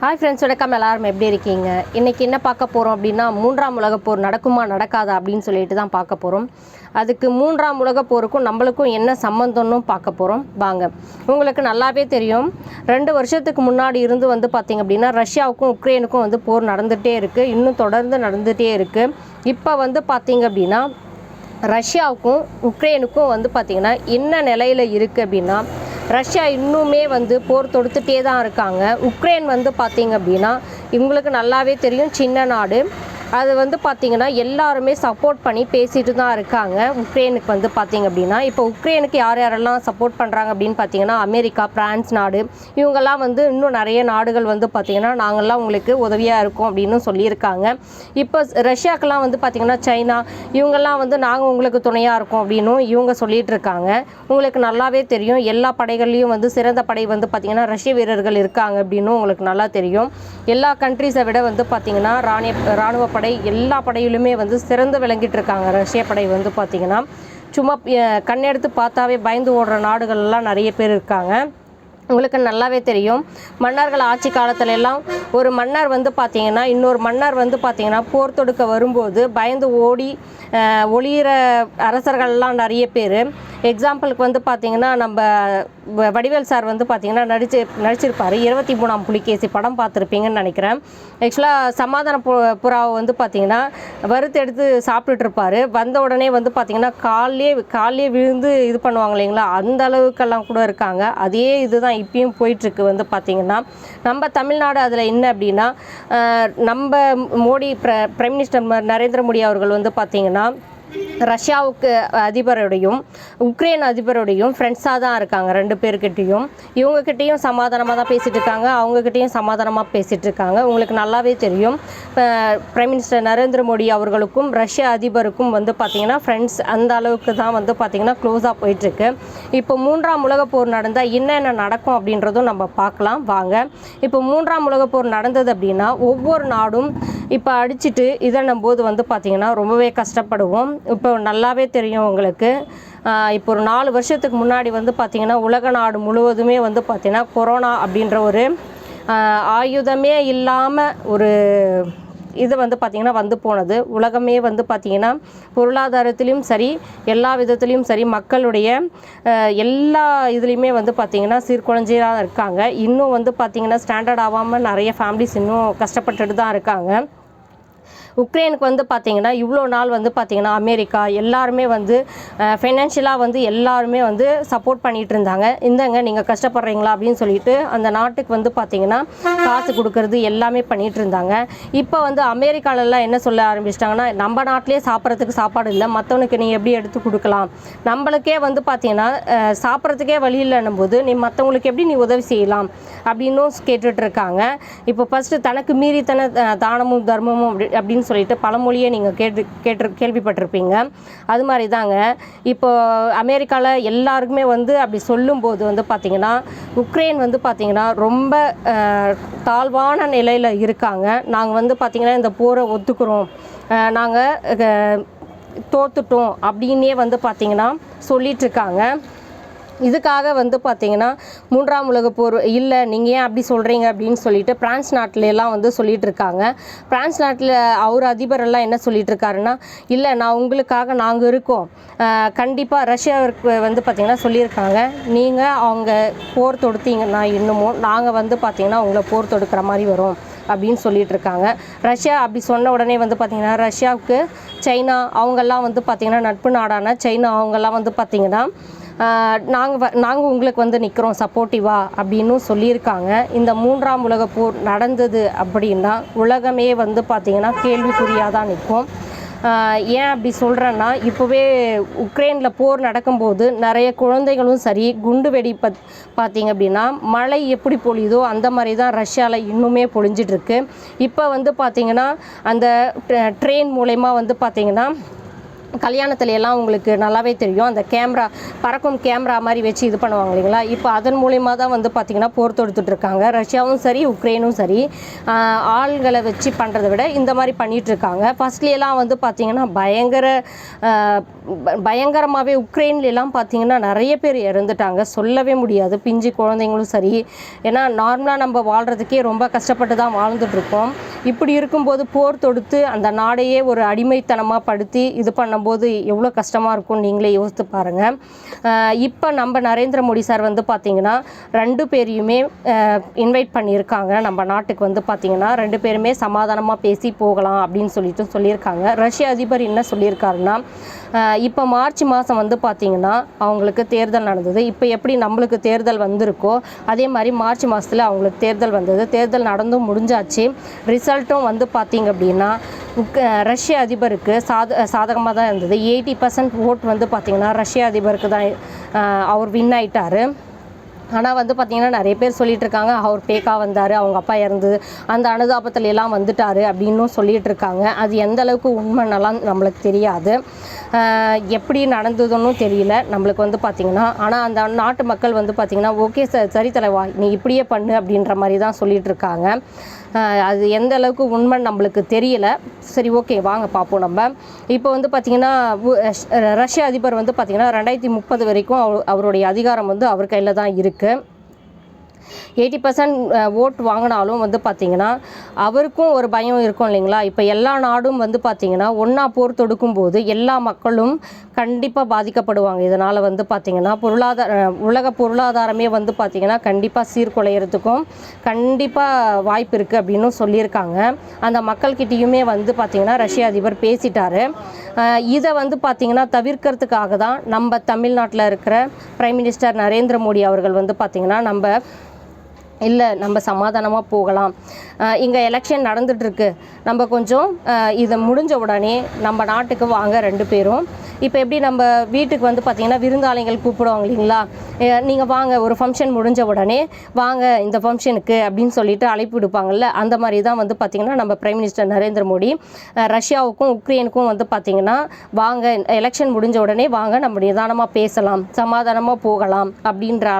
Hi friends வணக்கம். எல்லாரும் எப்படி இருக்கீங்க? இன்றைக்கி என்ன பார்க்க போகிறோம் அப்படின்னா மூன்றாம் உலகப் போர் நடக்குமா நடக்காதா அப்படின்னு சொல்லிட்டு தான் பார்க்க போகிறோம் அதுக்கு மூன்றாம் உலகப் போருக்கும் நம்மளுக்கும் என்ன சம்மந்தம்னு பார்க்க போகிறோம் வாங்க. உங்களுக்கு நல்லாவே தெரியும். ரெண்டு வருஷத்துக்கு முன்னாடி இருந்து வந்து பார்த்திங்க அப்படின்னா ரஷ்யாவுக்கும் உக்ரைனுக்கும் வந்து போர் நடந்துகிட்டே இருக்குது இன்னும் தொடர்ந்து நடந்துகிட்டே இருக்குது இப்போ வந்து பார்த்திங்க அப்படின்னா ரஷ்யாவுக்கும் உக்ரைனுக்கும் வந்து பார்த்திங்கன்னா என்ன நிலையில் இருக்குது அப்படின்னா ரஷ்யா இன்னுமே வந்து போர் தொடுத்துட்டே தான் இருக்காங்க. உக்ரைன் வந்து பார்த்திங்க அப்படின்னா இவங்களுக்கு நல்லாவே தெரியும். சின்ன நாடு. அது வந்து பார்த்திங்கன்னா எல்லாருமே சப்போர்ட் பண்ணி பேசிட்டு தான் இருக்காங்க. உக்ரைனுக்கு வந்து பார்த்திங்க அப்படின்னா இப்போ உக்ரைனுக்கு யார் யாரெல்லாம் சப்போர்ட் பண்ணுறாங்க அப்படின்னு பார்த்தீங்கன்னா அமெரிக்கா பிரான்ஸ் நாடு இவங்கெல்லாம் வந்து இன்னும் நிறைய நாடுகள் வந்து பார்த்திங்கன்னா நாங்கள்லாம் உங்களுக்கு உதவியாக இருக்கோம் அப்படின்னு சொல்லியிருக்காங்க. இப்போ ரஷ்யாக்கெல்லாம் வந்து பார்த்திங்கன்னா சைனா இவங்கெல்லாம் வந்து நாங்கள் உங்களுக்கு துணையாக இருக்கோம் அப்படின்னும் இவங்க சொல்லிட்டு இருக்காங்க. உங்களுக்கு நல்லாவே தெரியும். எல்லா படைகள்லையும் வந்து சிறந்த படை வந்து பார்த்திங்கன்னா ரஷ்ய வீரர்கள் இருக்காங்க அப்படின்னும் உங்களுக்கு நல்லா தெரியும். எல்லா கண்ட்ரீஸை விட வந்து பார்த்திங்கன்னா ராணுவ ராணுவ படை எல்லா படையிலுமே வந்து சிறந்து விளங்கிட்டு இருக்காங்க. ரஷ்ய படை வந்து பார்த்திங்கன்னா சும்மா கண்ணெடுத்து பார்த்தாவே பயந்து ஓடுற நாடுகள்லாம் நிறைய பேர் இருக்காங்க. உங்களுக்கு நல்லாவே தெரியும். மன்னர்கள் ஆட்சி காலத்துல எல்லாம் ஒரு மன்னர் வந்து பார்த்தீங்கன்னா இன்னொரு மன்னர் வந்து பார்த்தீங்கன்னா போர் தொடுக்க வரும்போது பயந்து ஓடி ஒளியிற அரசர்கள்லாம் நிறைய பேர். எக்ஸாம்பிளுக்கு வந்து பார்த்தீங்கன்னா நம்ம வ- வடிவேல் சார் வந்து பார்த்தீங்கன்னா நடிச்சு நடிச்சிருப்பார். இருபத்தி மூணாம் புலிகேசி படம் பார்த்துருப்பீங்கன்னு நினைக்கிறேன். ஆக்சுவலாக சமாதான பு புறாவை வந்து பார்த்தீங்கன்னா வறுத்து எடுத்து சாப்பிட்டுட்டு இருப்பாரு வந்த உடனே வந்து பார்த்தீங்கன்னா காலையே காலையே விழுந்து இது பண்ணுவாங்க இல்லைங்களா? அந்த அளவுக்கெல்லாம் கூட இருக்காங்க. அதே இதுதான் இப்பயும் போயிட்டுருக்கு வந்து பார்த்தீங்கன்னா நம்ம தமிழ்நாடு அதில் என்ன அப்படின்னா நம்ம மோடி பிர பிரைம் மினிஸ்டர் நரேந்திர மோடி அவர்கள் வந்து பார்த்தீங்கன்னா ரஷ்யாவுக்கு அதிபரோடையும் உக்ரைன் அதிபரோடையும் ஃப்ரெண்ட்ஸாக தான் இருக்காங்க ரெண்டு பேர்கிட்டையும். இவங்கக்கிட்டேயும் சமாதானமாக தான் பேசிகிட்டு இருக்காங்க அவங்கக்கிட்டேயும் சமாதானமாக பேசிகிட்டு இருக்காங்க உங்களுக்கு நல்லாவே தெரியும். பிரைம் மினிஸ்டர் நரேந்திர மோடி அவர்களுக்கும் ரஷ்ய அதிபருக்கும் வந்து பார்த்திங்கன்னா ஃப்ரெண்ட்ஸ் அந்த அளவுக்கு தான் வந்து பார்த்திங்கன்னா க்ளோஸாக போயிட்டுருக்கு. இப்போ மூன்றாம் உலகப் போர் நடந்தால் என்னென்ன நடக்கும் அப்படின்றதும் நம்ம பார்க்கலாம். வாங்க. இப்போ மூன்றாம் உலகப் போர் நடந்தது அப்படின்னா ஒவ்வொரு நாடும் இப்போ அடிச்சுட்டு இதன்னும் போது வந்து பார்த்திங்கன்னா ரொம்பவே கஷ்டப்படுவோம். இப்போ நல்லாவே தெரியும் உங்களுக்கு. இப்போ ஒரு நாலு வருஷத்துக்கு முன்னாடி வந்து பார்த்திங்கன்னா உலக நாடு முழுவதுமே வந்து பார்த்திங்கன்னா கொரோனா அப்படின்ற ஒரு ஆயுதமே இல்லாமல் ஒரு இது வந்து பார்த்திங்கன்னா வந்து போனது. உலகமே வந்து பார்த்திங்கன்னா பொருளாதாரத்திலையும் சரி எல்லா விதத்துலேயும் சரி மக்களுடைய எல்லா இதுலேயுமே வந்து பார்த்திங்கன்னா சீர்குலைஞ்சியாக தான் இருக்காங்க. இன்னும் வந்து பார்த்திங்கன்னா ஸ்டாண்டர்ட் ஆகாமல் நிறைய ஃபேமிலிஸ் இன்னும் கஷ்டப்பட்டுட்டு தான் இருக்காங்க. உக்ரைனுக்கு வந்து பார்த்திங்கன்னா இவ்வளோ நாள் வந்து பார்த்திங்கன்னா அமெரிக்கா எல்லாருமே வந்து ஃபைனான்ஷியலாக வந்து எல்லாருமே வந்து சப்போர்ட் பண்ணிகிட்டு இருந்தாங்க. இந்தங்க நீங்கள் கஷ்டப்படுறீங்களா அப்படின்னு சொல்லிட்டு அந்த நாட்டுக்கு வந்து பார்த்திங்கன்னா காசு கொடுக்கறது எல்லாமே பண்ணிகிட்டு இருந்தாங்க. இப்போ வந்து அமெரிக்காலெல்லாம் என்ன சொல்ல ஆரம்பிச்சிட்டாங்கன்னா நம்ம நாட்டிலே சாப்பிட்றதுக்கு சாப்பாடு இல்லை மற்றவனுக்கு நீ எப்படி எடுத்து கொடுக்கலாம்? நம்மளுக்கே வந்து பார்த்திங்கன்னா சாப்பிட்றதுக்கே வழி இல்லைன்னும் போது நீ மற்றவங்களுக்கு எப்படி நீ உதவி செய்யலாம் அப்படின்னும் கேட்டுட்ருக்காங்க இப்போ ஃபஸ்ட்டு தனக்கு மீறி தானே தானமும் தர்மமும் அப்படி அப்படின்னு சொல்லிட்டு பழமொழியை நீங்கள் கேட்டு கேட்டு கேள்விப்பட்டிருப்பீங்க. அது மாதிரி தாங்க இப்போ அமெரிக்காவில் எல்லாருக்குமே வந்து அப்படி சொல்லும்போது வந்து பார்த்திங்கன்னா உக்ரைன் வந்து பார்த்திங்கன்னா ரொம்ப தாழ்வான நிலையில் இருக்காங்க. நாங்கள் வந்து பார்த்திங்கன்னா இந்த போரை ஒத்துக்கிறோம். நாங்கள் தோத்துட்டோம் அப்படின்னே வந்து பார்த்திங்கன்னா சொல்லிட்டு இருக்காங்க. இதுக்காக வந்து பார்த்தீங்கன்னா மூன்றாம் உலக போர் இல்லை நீங்கள் ஏன் அப்படி சொல்கிறீங்க அப்படின்னு சொல்லிட்டு பிரான்ஸ் நாட்டுல வந்து சொல்லிட்டு இருக்காங்க பிரான்ஸ் நாட்டில் அவர் அதிபர் எல்லாம் என்ன சொல்லிட்டு இருக்காருன்னா இல்லை நான் உங்களுக்காக நாங்கள் இருக்கோம். கண்டிப்பாக ரஷ்யாவிற்கு வந்து பார்த்திங்கன்னா சொல்லியிருக்காங்க. நீங்கள் அவங்க போர் தொடுத்தீங்கன்னா இன்னமும் நாங்கள் வந்து பார்த்திங்கன்னா உங்களை போர் தொடுக்கிற மாதிரி வரும் அப்படின்னு சொல்லிட்டு இருக்காங்க ரஷ்யா அப்படி சொன்ன உடனே வந்து பார்த்திங்கன்னா ரஷ்யாவுக்கு சைனா அவங்கெல்லாம் வந்து பார்த்திங்கன்னா நட்பு நாடான சைனா அவங்கெல்லாம் வந்து பார்த்திங்கன்னா நாங்கள் நாங்கள் உங்களுக்கு வந்து நிற்கிறோம் சப்போர்ட்டிவாக அப்படின்னும் சொல்லியிருக்காங்க. இந்த மூன்றாம் உலக போர் நடந்தது அப்படின்னா உலகமே வந்து பார்த்திங்கன்னா கேள்விக்குறியாக தான் நிற்கும் ஏன் அப்படி சொல்கிறேன்னா இப்போவே உக்ரைனில் போர் நடக்கும்போது நிறைய குழந்தைகளும் சரி குண்டு வெடி பத் பார்த்திங்க அப்படின்னா மழை எப்படி பொழியுதோ அந்த மாதிரி தான் ரஷ்யாவில் இன்னுமே பொழிஞ்சிட்ருக்கு இப்போ வந்து பார்த்திங்கன்னா அந்த ட்ரெயின் மூலயமா வந்து பார்த்திங்கன்னா கல்யாணத்துல எல்லாம் உங்களுக்கு நல்லாவே தெரியும். அந்த கேமரா பறக்கும் கேமரா மாதிரி வச்சு இது பண்ணுவாங்க இல்லைங்களா? இப்போ அதன் மூலியமாக தான் வந்து பார்த்திங்கன்னா போர் தொடுத்துட்டு இருக்காங்க. ரஷ்யாவும் சரி உக்ரைனும் சரி ஆள்களை வச்சு பண்ணுறதை விட இந்த மாதிரி பண்ணிட்டு இருக்காங்க. வந்து பார்த்திங்கன்னா பயங்கர பயங்கரமாகவே உக்ரைன்லாம் பார்த்திங்கன்னா நிறைய பேர் இறந்துட்டாங்க. சொல்லவே முடியாது. பிஞ்சு குழந்தைங்களும் சரி. ஏன்னா நார்மலாக நம்ம வாழ்கிறதுக்கே ரொம்ப கஷ்டப்பட்டு தான் வாழ்ந்துட்டுருக்கோம் இப்படி இருக்கும்போது போர் தொடுத்து அந்த நாடையே ஒரு அடிமைத்தனமாக படுத்தி இது பண்ணும்போது எவ்வளோ கஷ்டமாக இருக்கும் நீங்களே யோசித்து பாருங்கள் இப்போ நம்ம நரேந்திர மோடி சார் வந்து பார்த்திங்கன்னா ரெண்டு பேரையுமே இன்வைட் பண்ணியிருக்காங்க. நம்ம நாட்டுக்கு வந்து பார்த்திங்கன்னா ரெண்டு பேருமே சமாதானமாக பேசி போகலாம் அப்படின்னு சொல்லிட்டு சொல்லியிருக்காங்க. ரஷ்ய அதிபர் என்ன சொல்லியிருக்காருன்னா இப்போ மார்ச் மாதம் வந்து பார்த்திங்கன்னா அவங்களுக்கு தேர்தல் நடந்தது. இப்போ எப்படி நம்மளுக்கு தேர்தல் வந்திருக்கோ அதே மாதிரி மார்ச் மாதத்தில் அவங்களுக்கு தேர்தல் வந்தது. தேர்தல் நடந்தும் முடிஞ்சாச்சு. ரிசல்ட்டும் வந்து பார்த்திங்க அப்படின்னா ரஷ்ய அதிபருக்கு சாத சாதகமாக தான் இருந்தது. எயிட்டி பர்சன்ட் ஓட் வந்து பார்த்திங்கன்னா ரஷ்ய அதிபருக்கு தான் அவர் வின் ஆயிட்டார். ஆனால் வந்து பார்த்திங்கன்னா நிறைய பேர் சொல்லிட்டு இருக்காங்க அவர் டேக்காக வந்தார் அவங்க அப்பா இறந்து அந்த அனுதாபத்தில் எல்லாம் வந்துட்டார் அப்படின்னும் சொல்லிட்டு இருக்காங்க. அது எந்த அளவுக்கு உண்மைன்னெல்லாம் நம்மளுக்கு தெரியாது. எப்படி நடந்ததுன்னு தெரியல நம்மளுக்கு வந்து பார்த்திங்கன்னா ஆனால் அந்த நாட்டு மக்கள் வந்து பார்த்திங்கன்னா ஓகே சார் சரி தலைவா நீ இப்படியே பண்ணு அப்படின்ற மாதிரி தான் சொல்லிட்டு இருக்காங்க. அது எந்த அளவுக்கு உண்மை நம்மளுக்கு தெரியல. சரி ஓகே வாங்க பார்ப்போம் நம்ம. இப்போ வந்து பார்த்திங்கன்னா ரஷ்ய அதிபர் வந்து பார்த்திங்கன்னா ரெண்டாயிரத்தி முப்பது வரைக்கும் அவ- அவருடைய அதிகாரம் வந்து அவர் கையில் தான் இருக்குது எயிட்டி பர்சன்ட் ஓட் வாங்கினாலும் வந்து பார்த்திங்கன்னா அவருக்கும் ஒரு பயம் இருக்கும் இல்லைங்களா? இப்போ எல்லா நாடும் வந்து பார்த்திங்கன்னா ஒன்றா போர் தொடுக்கும் போது எல்லா மக்களும் கண்டிப்பாக பாதிக்கப்படுவாங்க. இதனால் வந்து பார்த்திங்கன்னா பொருளாதார உலக பொருளாதாரமே வந்து பார்த்திங்கன்னா கண்டிப்பாக சீர்குலையிறதுக்கும் கண்டிப்பாக வாய்ப்பு இருக்குது அப்படின்னு சொல்லியிருக்காங்க. அந்த மக்கள்கிட்டையுமே வந்து பார்த்திங்கன்னா ரஷ்ய அதிபர் பேசிட்டார். இதை வந்து பார்த்திங்கன்னா தவிர்க்கிறதுக்காக தான் நம்ம தமிழ்நாட்டில் இருக்கிற பிரைம் மினிஸ்டர் நரேந்திர மோடி அவர்கள் வந்து பார்த்திங்கன்னா நம்ம இல்லை நம்ம சமாதானமாக போகலாம். இங்கே எலெக்ஷன் நடந்துட்டுருக்கு. நம்ம கொஞ்சம் இதை முடிஞ்ச உடனே நம்ம நாட்டுக்கு வாங்க ரெண்டு பேரும். இப்போ எப்படி நம்ம வீட்டுக்கு வந்து பார்த்திங்கன்னா விருந்தாளிகள் கூப்பிடுவாங்க இல்லைங்களா? நீங்கள் வாங்க ஒரு ஃபங்க்ஷன் முடிஞ்ச உடனே வாங்க இந்த ஃபங்க்ஷனுக்கு அப்படின்னு சொல்லிட்டு அழைப்பு விடுப்பாங்கல்ல? அந்த மாதிரி தான் வந்து பார்த்திங்கன்னா நம்ம பிரைம் மினிஸ்டர் நரேந்திர மோடி ரஷ்யாவுக்கும் உக்ரைனுக்கும் வந்து பார்த்திங்கன்னா வாங்க எலெக்ஷன் முடிஞ்ச உடனே வாங்க நம்ம நிதானமாக பேசலாம் சமாதானமாக போகலாம் அப்படின்ற